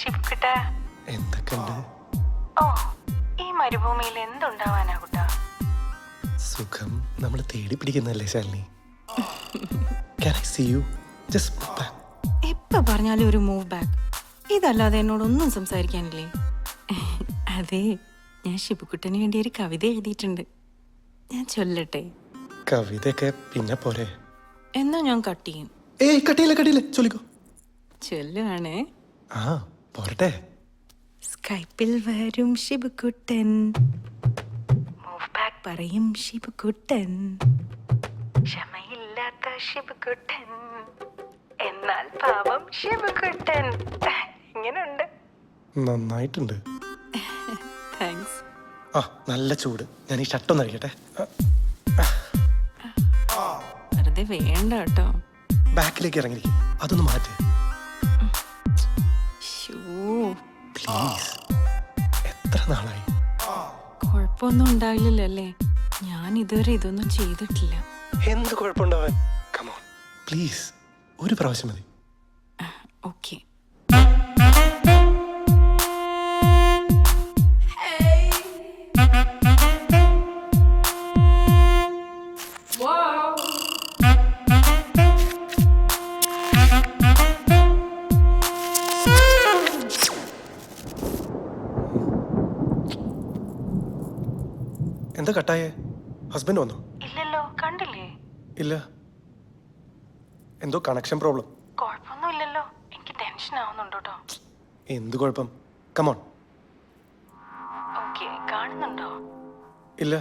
ശിവക്കിട്ട. എന്തൊക്കെയുണ്ട്? ഓ ഈ മരുഭൂമിയിൽ എന്തുണ്ടാവാനാ കുട്ടാ? സുഖം. നമ്മൾ തേടി പിടിക്കുന്നല്ലേ Shalini? Can I see you? Just move back. എപ്പ പറഞ്ഞാലും ഒരു മൂവ് ബാക്ക് ഇതല്ലാതെ എന്നോടൊന്നും സംസാരിക്കാനില്ലേ? അതെ ഞാൻ ഷിബുക്കുട്ടന് വേണ്ടി ഒരു കവിത എഴുതിയിട്ടുണ്ട്. ഞാൻ ചൊല്ലട്ടെ? കവിതയൊക്കെ പിന്നെ പോരെ. എന്നാ ഞാൻ കട്ട് ചെയ്യും. ഏയ് കട്ടിയില്ല കട്ടിയില്ല. ചൊല്ലിക്കോ. ചൊല്ലുവാണേ. ആ പോരട്ടെ. സ്കൈപ്പിൽ വരും ബാക്ക് പറയും ശിവക്കുട്ടൻ ക്ഷമയില്ലാത്ത ശിവക്കുട്ടൻ എന്നാൽ പാവം ശിവക്കുട്ടൻ ഇങ്ങനുണ്ട്. നന്നായിട്ടുണ്ട്. താങ്ക്സ് ആ നല്ല ചൂട്. ഞാൻ ഈ ഷർട്ടൊന്ന് അറിയട്ടെ വെറുതെ വേണ്ട കേട്ടോ. ബാക്കിലേക്ക് ഇറങ്ങിയിരിക്കും അതൊന്ന് മാറ്റ്. നാളായി. കുഴപ്പമൊന്നും ഉണ്ടാവില്ലല്ലോ അല്ലേ ഞാൻ ഇതുവരെ ഇതൊന്നും ചെയ്തിട്ടില്ല. എന്ത് കുഴപ്പമുണ്ടാവാൻ? കമോൺ പ്ലീസ് ഒരു പ്രാവശ്യം മതി. ഓക്കെ. എന്താ കട്ടായേ? ഹസ്ബൻഡ് വന്നു? ഇല്ലല്ലോ കണ്ടില്ലേ? ഇല്ല. എന്തോ കണക്ഷൻ പ്രോബ്ലം കുഴപ്പമൊന്നുമില്ലല്ലോ. എനിക്ക് ടെൻഷൻ ആവുന്നുണ്ട് കേട്ടോ. എന്ത് കുഴപ്പം? കമോൺ ഓക്കെ കാണുന്നുണ്ടോ? ഇല്ല.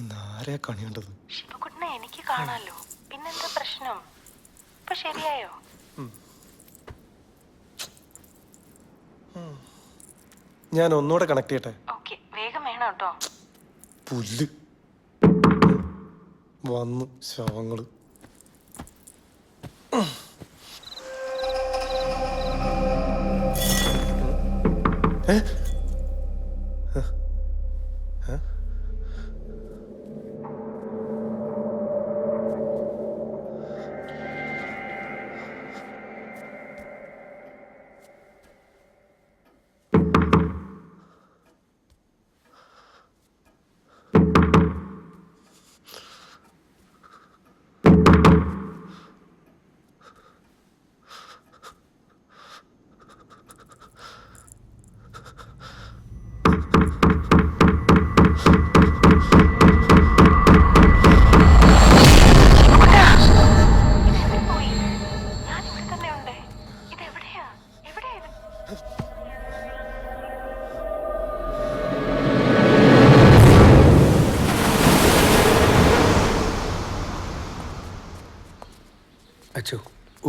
ഇന്ന് ആരെയാ കണിയേണ്ടത് ശിവകുട്ടനെ എനിക്ക് കാണാലോ. പിന്നെന്താ പ്രശ്നം? ഇപ്പൊ ശരിയായോ? ഞാൻ ഒന്നുകൂടെ കണക്ട് ചെയ്യട്ടെ? ഓക്കെ വേഗം വേണം കേട്ടോ. പുല്ല് വന്നു ശവങ്ങൾ ഏ?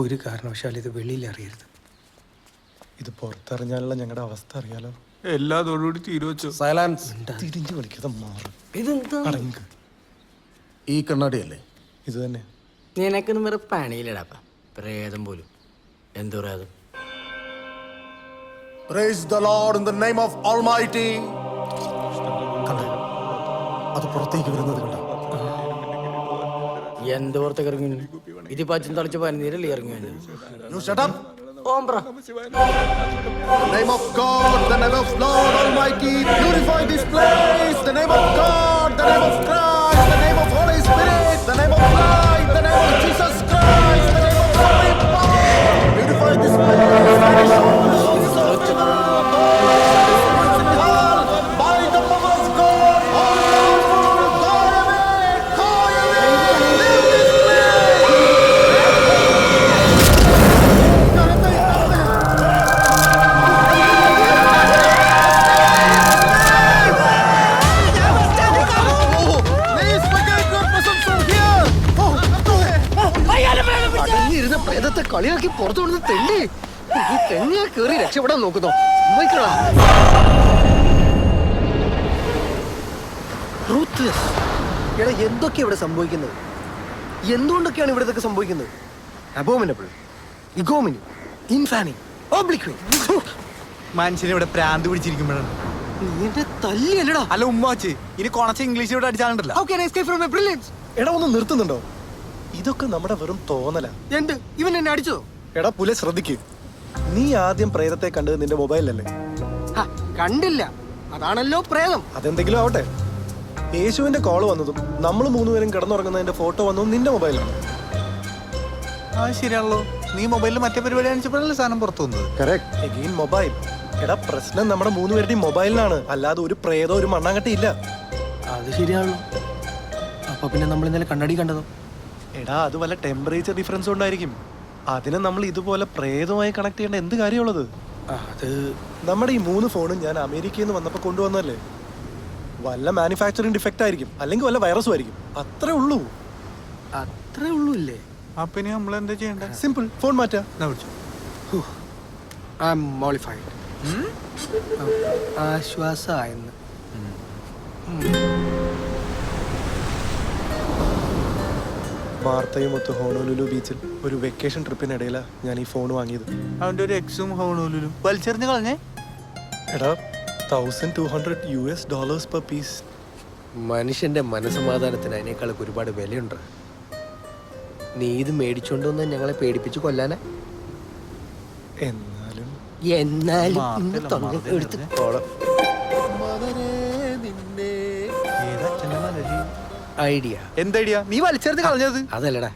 ഒരു കാരണവശാലും ഇത് വെളിയിൽ അറിയരുത്. ഇത് പുറത്തറിഞ്ഞാലുള്ള ഞങ്ങളുടെ അവസ്ഥ അറിയാലോ? എല്ലാ തീരുവച്ചു സൈലൻസ് തിരിഞ്ഞു കളിക്കാതെ മാറും. ഇതെന്താ? അടങ്ങ്. ഈ കണ്ണാടിയല്ലേ? ഇത് തന്നെ. നിനക്കൊന്നും വേറെ പണിയില്ലടാപ്പ പ്രേതം പോലും. എന്തു പ്രേതം? Praise the lord in the name of almighty അത് പുറത്തേക്ക് വരുന്നത് കണ്ടോ? എന്ത് പുറത്തേക്ക് ഇറങ്ങി ഇതിപ്പോ അച്ഛൻ തളിച്ച പനിനീരല്ലേ ഇറങ്ങി വന്നത് യു ഷട്ട് പ്രേതത്തെ കളിയാക്കി പുറത്തു വിടുന്ന തെണ്ടി. ഈ തെങ്ങിയെ കയറി രക്ഷപ്പെടാൻ നോക്കുന്നോ. സമ്മതിക്കടാ റൂത്ത്ലെസ് എടാ എന്തൊക്കെയാ ഇവിടെ സംഭവിക്കുന്നത്? എന്തുകൊണ്ടൊക്കെയാണ് ഇവിടെ ഇതൊക്കെ സംഭവിക്കുന്നത്? അബോമിനബിൾ ഇഗോമിനി ഇൻഫാനി ഓബ്ലിക്വി മനുഷ്യനെ ഇവിടെ പ്രാന്ത് പിടിച്ചിരിക്കുമ്പോഴാണ്. നീ എന്നെ തല്ലിയല്ലടാ അല്ല ഉമ്മാച്ച്. ഇനി കൊണച്ച ഇംഗ്ലീഷ് ഇവിടെ അടിച്ചാലുണ്ടല്ലോ എടാ ഒന്ന് നിർത്തുന്നുണ്ടോ? ഇതൊക്കെ നമ്മുടെ വെറും തോന്നലാ. എന്ത്? ഇവൻ എന്നെ അടിച്ചോ എടാ പുലെ ശ്രദ്ധിക്കൂ. നീ ആദ്യം പ്രേതത്തെ കണ്ടത് നിന്റെ മൊബൈലല്ലേ ഹ, കണ്ടില്ല. അതാണല്ലോ പ്രേതം. അതെന്തെങ്കിലും ആവട്ടെ. യേശുവിന്റെ കോൾ വന്നതും നമ്മൾ മൂന്നുപേരും കിടന്നുറങ്ങുന്നതിന്റെ ഫോട്ടോ വന്നതും നിന്റെ മൊബൈലാണ് ആ ശരിയാണല്ലോ. നീ മൊബൈലിൽ മറ്റേ പരിപാടി കാണിച്ചപ്പോഴല്ലേ സാധനം പുറത്തു വന്നത്. എഗെയിൻ മൊബൈൽ എടാ പ്രശ്നം നമ്മുടെ മൂന്നുപേരുടെയും മൊബൈലിനാണ് അല്ലാതെ ഒരു പ്രേതോ ഒരു മണ്ണാങ്കട്ടി ഇല്ല. അത് ശരിയാണല്ലോ. അപ്പൊ പിന്നെ നമ്മൾ ഇന്നലെ കണ്ണടി കണ്ടതോ? എടാ അത് വല്ല ടെമ്പറേച്ചർ ഡിഫറൻസ് കൊണ്ടായിരിക്കും. അതിനെ നമ്മൾ ഇതുപോലെ പ്രേതമായി കണക്ട് ചെയ്യേണ്ട എന്ത് കാര്യമുള്ളത്? അത് നമ്മുടെ ഈ മൂന്ന് ഫോണും ഞാൻ അമേരിക്കയിൽ നിന്ന് വന്നപ്പോൾ കൊണ്ടുവന്നല്ലേ വല്ല മാനുഫാക്ചറിങ് ഡിഫക്റ്റ് ആയിരിക്കും അല്ലെങ്കിൽ വല്ല വൈറസും ആയിരിക്കും. അത്രേ ഉള്ളൂ. അത്രേ ഉള്ളൂ ഇല്ലേ? അപ്പൊ ഇനി നമ്മൾ എന്താ ചെയ്യണ്ടേ? സിമ്പിൾ ഫോൺ മാറ്റാ. ഐ ആം മോളിഫൈഡ് ആശ്വാസമായെന്ന് വാർത്തയും ഒത്ത് ഹോണോലുലു ബീച്ചിൽ ഒരു വെക്കേഷൻ ട്രിപ്പിനിടയിലാണ് ഞാൻ ഈ ഫോൺ വാങ്ങിയത്. അവന്റെ ഒരു എക്സും ഹോണോലുലു. വലിച്ചെറിഞ്ഞ് കളഞ്ഞേ. എടാ thousand two hundred U S dollars per piece മനുഷ്യന്റെ മനസമാധാനത്തിന് അതിനേക്കാളൊക്കെ ഒരുപാട് വിലയുണ്ട്. നീ ഇത് മേടിച്ചോണ്ട് വന്ന് ഞങ്ങളെ പേടിപ്പിച്ച് കൊല്ലാനാ? എന്നാലും എന്നാലും എടുത്ത് അതെ. ഐഡിയ. എന്തടിയാ നീ വലിച്ചെറിഞ്ഞ് കളഞ്ഞത്. അതല്ലടാ.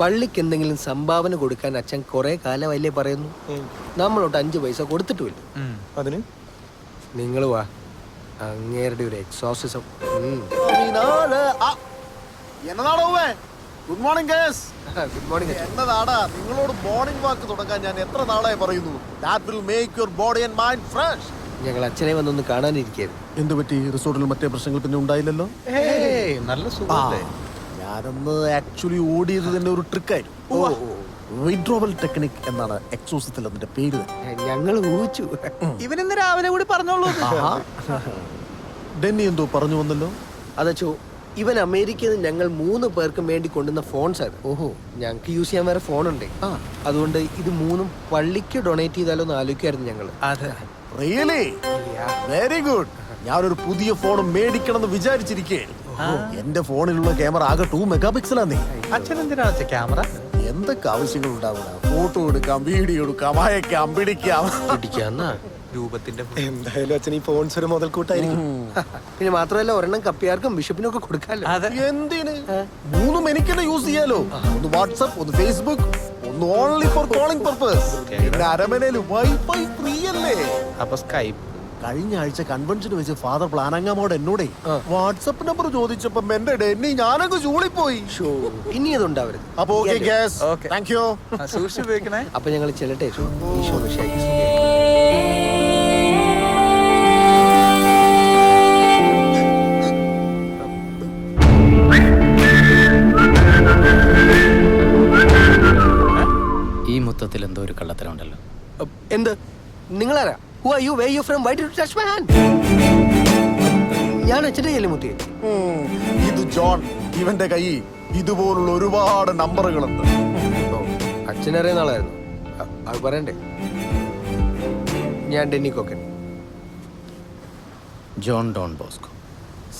പള്ളിക്ക് എന്തെങ്കിലും സംഭാവന കൊടുക്കാൻ അച്ഛൻ കുറെ കാലമല്ലേ പറയുന്നു. നമ്മളോട്ട് അഞ്ചു പൈസ കൊടുത്തിട്ടുമില്ല. അതിന്? നിങ്ങൾ വാ. അങ്ങേരുടെ ഒരു exorcism good morning guys good morning എന്നതാടാ? നിങ്ങളോട് മോർണിംഗ് വാക്ക് തുടങ്ങാൻ ഞാൻ എത്ര നാളായി പറയുന്നു? That will make your body and mind fresh ഞങ്ങൾ അച്ഛനെ വന്നൊന്ന് കാണാനിരിക്കായിരുന്നു എന്ത് പറ്റി? റിസോർട്ടിൽ മറ്റേ പ്രശ്നങ്ങൾ പിന്നെ ഉണ്ടായില്ലല്ലോ? നല്ല സുഖല്ലേ ഞാനൊന്ന് ആക്ച്വലി ഓടിയത് തന്നെ ഒരു ട്രിക്കായിരുന്നു വിഡ്രോവൽ ടെക്നിക് എന്നാണ് എക്സോസത്തിൽ അതിന്റെ പേര്. ഞങ്ങൾ ഊഹിച്ചു. ഇവനിന്ന് രാവിലെ കൂടി പറഞ്ഞോളൂ ഡെന്നി എന്തോ പറഞ്ഞു വന്നല്ലോ? അതച്ചോ ഇവൻ അമേരിക്കയിൽ നിന്ന് ഞങ്ങൾ മൂന്ന് പേർക്കും വേണ്ടി കൊണ്ടുവന്ന ഫോൺസ് ആണ് ഓഹോ. ഞങ്ങൾക്ക് യൂസ് ചെയ്യാൻ വേറെ ഫോൺ ഉണ്ട്. അതുകൊണ്ട് ഇത് മൂന്നും പള്ളിക്ക് ഡൊണേറ്റ് ചെയ്താലോ എന്ന് ആലോചിക്കായിരുന്നു ഞങ്ങൾ അതെ. റിയലി വെരി ഗുഡ് ഞാനൊരു പുതിയ ഫോൺ മേടിക്കണം എന്ന് വിചാരിച്ചിരിക്കേ എന്റെ ഫോണിലുള്ള ക്യാമറ ആകെ ടൂ മെഗാ പിക്സലാന്നേ അച്ഛൻ എന്തിനാണ് അച്ഛൻ ക്യാമറ? എന്തൊക്കെ ആവശ്യങ്ങൾ ഉണ്ടാവുക ഫോട്ടോ എടുക്കാം വീഡിയോ എടുക്കാം അയക്കാം പിടിക്കാം. പിടിക്കാന്നാ രൂപത്തിന്റെ എന്തായാലും അച്ഛൻ ഈ ഫോൺസ് ഒരു മുതൽക്കൂട്ടായിരിക്കും. പിന്നെ മാത്രമല്ല ഒരെണ്ണം കപ്പിയാർക്കും ബിഷപ്പിനും ഒക്കെ കൊടുക്കാമല്ലോ എന്തിന്? മൂന്നും എനിക്കെന്നെ യൂസ് ചെയ്യാലോ? ഒന്ന് വാട്സപ്പ് ഒന്ന് Facebook only for calling purpose പിന്നെ അരമനയിൽ വൈഫൈ ഫ്രീ അല്ലേ? അപ്പൊ സ്കൈപ്പ് കഴിഞ്ഞ ആഴ്ച കൺവെൻഷന് വെച്ച് ഫാദർ പ്ലാനങ്ങാമോട് എന്നോടേ വാട്സപ്പ് നമ്പർ ചോദിച്ചപ്പോ എന്റെ ഡെന്നി ഞാനങ്ങ് ചൂളിപ്പോയി. ഷോ ഇനി അതുണ്ടാവരുത്. അപ്പൊ okay guys Okay. Thank you സൂക്ഷിച്ച് അപ്പൊ ഞങ്ങൾ ചെല്ലട്ടെ നിങ്ങളാരാ you? Where are you from? Why did you touch my hand? ഞാൻ അച്ഛന്റെ ചെല്ലുമുത്തി ഉം, ഇത് ജോൺ ഇവന്റെ കൈ. ഇതുപോലുള്ള ഒരുപാട് നമ്പറുകളുണ്ട്. അച്ഛനറിയുന്ന ആളായിരുന്നു. അ- അത് പറയണ്ടേ? ഞാൻ Denny Kokken. John Don Bosco.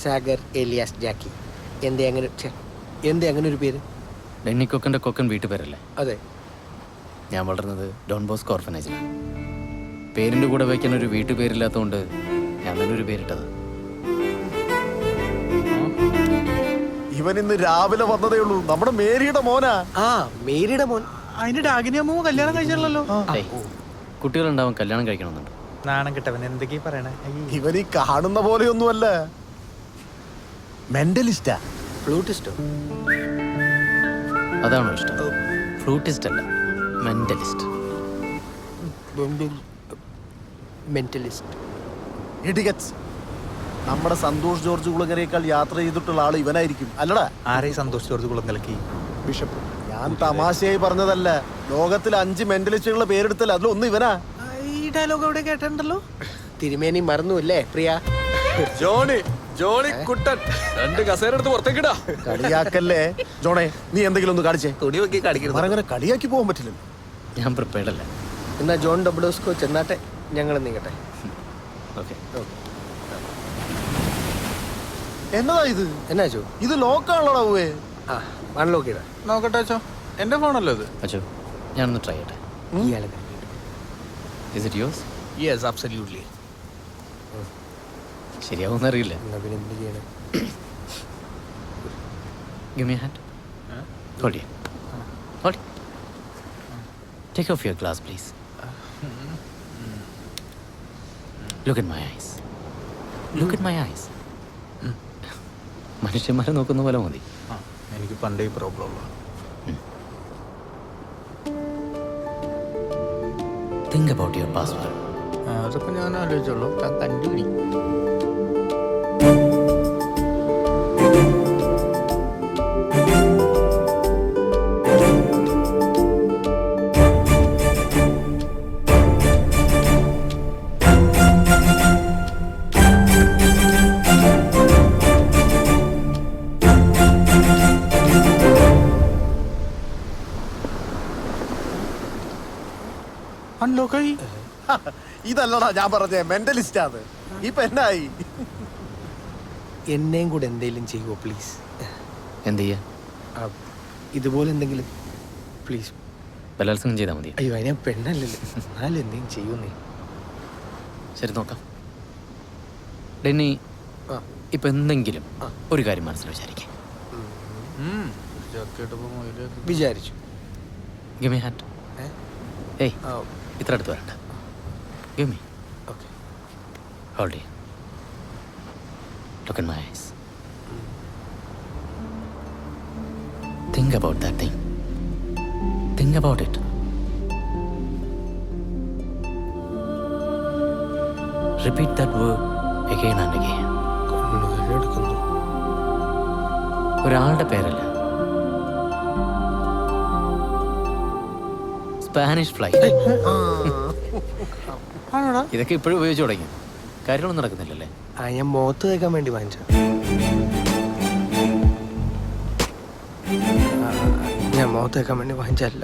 Sagar Elias Jackie. എന്തേ അങ്ങനെ ഛെ, എന്തേ അങ്ങനെ ഒരു പേര്? ഡെന്നി കൊക്കന്റെ കൊക്കൻ വീട്ടുപേരല്ലേ? അതെ. ഞാൻ വളർന്നത് ഡോൺ ബോസ്കോ ഓർഫനേജിലാണ്. പേരിന്റെ കൂടെ വയ്ക്കാൻ ഒരു വീട്ടുപേരില്ലാത്തതുകൊണ്ട് ഞാൻ തന്നെ ഒരു പേരിട്ടത്. ഇവൻ ഇന്ന് രാവിലെ വന്നതേ ഉള്ളൂ. നമ്മുടെ മേരിയുടെ മോനാ. ആ മേരിയുടെ മോൻ. അതിന്റെ ഡാഗിനി അമ്മ കല്യാണം കഴിച്ചല്ലോ കുട്ടികൾ കുട്ടികളുണ്ടാവും കല്യാണം കഴിക്കണമെന്നുണ്ട്. നാണം കിട്ടവൻ എന്തൊക്കെയാ പറയണേ? അയ്യേ. ഇവൻ ഈ കാണുന്ന പോലെയൊന്നുമല്ല. മെന്റലിസ്റ്റാ ഫ്ലൂട്ടിസ്റ്റോ അതാണോ ഇഷ്ടം? ഫ്ലൂട്ടിസ്റ്റ് അല്ല മെന്റലിസ്റ്റ് മെന്റലിസ്റ്റ്. ഇടികച്ച്. നമ്മുടെ സന്തോഷ് ജോർജ് കുളങ്ങരയേക്കാൾ യാത്ര ചെയ്തിട്ടുള്ള ആൾ ഇവനായിരിക്കും. അല്ലടാ. ആരെയും സന്തോഷ് ജോർജ് കുളങ്ങലക്കി ബിഷപ്പ് ഞാൻ തമാശയായി പറഞ്ഞതല്ല. ലോകത്തിൽ അഞ്ച് മെന്റലിസ്റ്റുകളുടെ പേരെടുത്തല്ല? അതിലൊന്ന് ഇവനാ. ഈ ഡയലോഗ് എവിടെ കേട്ടിട്ടുണ്ടല്ലോ? തിരുമേനി മറന്നുല്ലേ പ്രിയ? ജോണി ജോണി കുട്ടൻ. രണ്ട് കസേര എടുത്ത് പുറത്തേക്കിടാ കളിയാക്കല്ലേ? ജോണേ നീ എന്തെങ്കിലും ഒന്ന് കാണിച്ചേ. തൊടി വെക്കി കാണിക്കരുത് അങ്ങനെ കളിയാക്കി പോകാൻ പറ്റില്ല ഞാൻ പ്രിപ്പയർഡ് അല്ല. എന്നാ ജോൺ ഡബ്ലോസ്കോ ചെന്നാട്ടെ. ഞങ്ങൾ നീങ്ങട്ടെ. ഓക്കെ. എന്നതാ ഇത്? എന്നാ ചോ ഇത് ലോക്കാണല്ലോടാ ഉവേ ആ അൺലോക്ക് ചെയ്താ. നോക്കട്ടെ അച്ഛോ എന്റെ ഫോണല്ലോ ഇത്? അച്ഛോ ഞാനൊന്ന് ട്രൈ ചെയ്യട്ടെ. ഇയാളെ is it yes yes absolutely ശരിയാവുമെന്ന് അറിയില്ല. എന്നാ പിന്നെ എന്ത് ചെയ്യണം? Give me a hand. Hold it. Hold it. Take off your glass, please. Look at my eyes look at my eyes മനുഷ്യന്മാരെ നോക്കുന്ന പോലെ മതി. എനിക്ക് പണ്ടേ പ്രോബ്ലം ഉള്ള. തിങ്ക് അബൌട്ട് യുവർ പാസ്വേഡ് അതൊക്കെ ഞാൻ ആലോചിച്ചുള്ളൂ. താൻ കണ്ടുപിടി. അൺലോക്കായി ഇതല്ലടാ ഞാൻ പറഞ്ഞേ മെന്റലിസ്റ്റ് ആണ്. ഇപ്പൊ എന്നായി? എന്നെയും കൂടെ എന്തെങ്കിലും ചെയ്യുമോ പ്ലീസ് എന്ത് ചെയ്യാ? ഇതുപോലെ എന്തെങ്കിലും പ്ലീസ് ബലാത്സംഗം ചെയ്താൽ മതി. അയ്യോ അതിനെ പെണ്ണല്ലല്ലോ. എന്നാലും എന്തെങ്കിലും ചെയ്യുന്നേ ശരി നോക്കാം. ഡെന്നി ആ. ഇപ്പൊ എന്തെങ്കിലും ഒരു കാര്യം മനസ്സിൽ വിചാരിക്കാം. വിചാരിച്ചു. Gimme hat? ഏയ്. ഇത്ര അടുത്ത് വരണ്ട gimme okay hold in my eyes. Think about that thing. Think about it. Repeat that word again and again. എടുക്കുന്നു ഒരാളുടെ പേരല്ല സ്പാനിഷ് ഫ്ലൈ ആണോടാ? ഇതൊക്കെ ഇപ്പോഴും ഉപയോഗിച്ച് തുടങ്ങി. കാര്യങ്ങളൊന്നും നടക്കുന്നില്ലല്ലേ? ആ ഞാൻ മുഖത്ത് തേക്കാൻ വേണ്ടി വാങ്ങിച്ച ഞാൻ മുഖത്ത് തേക്കാൻ വേണ്ടി വാങ്ങിച്ചല്ല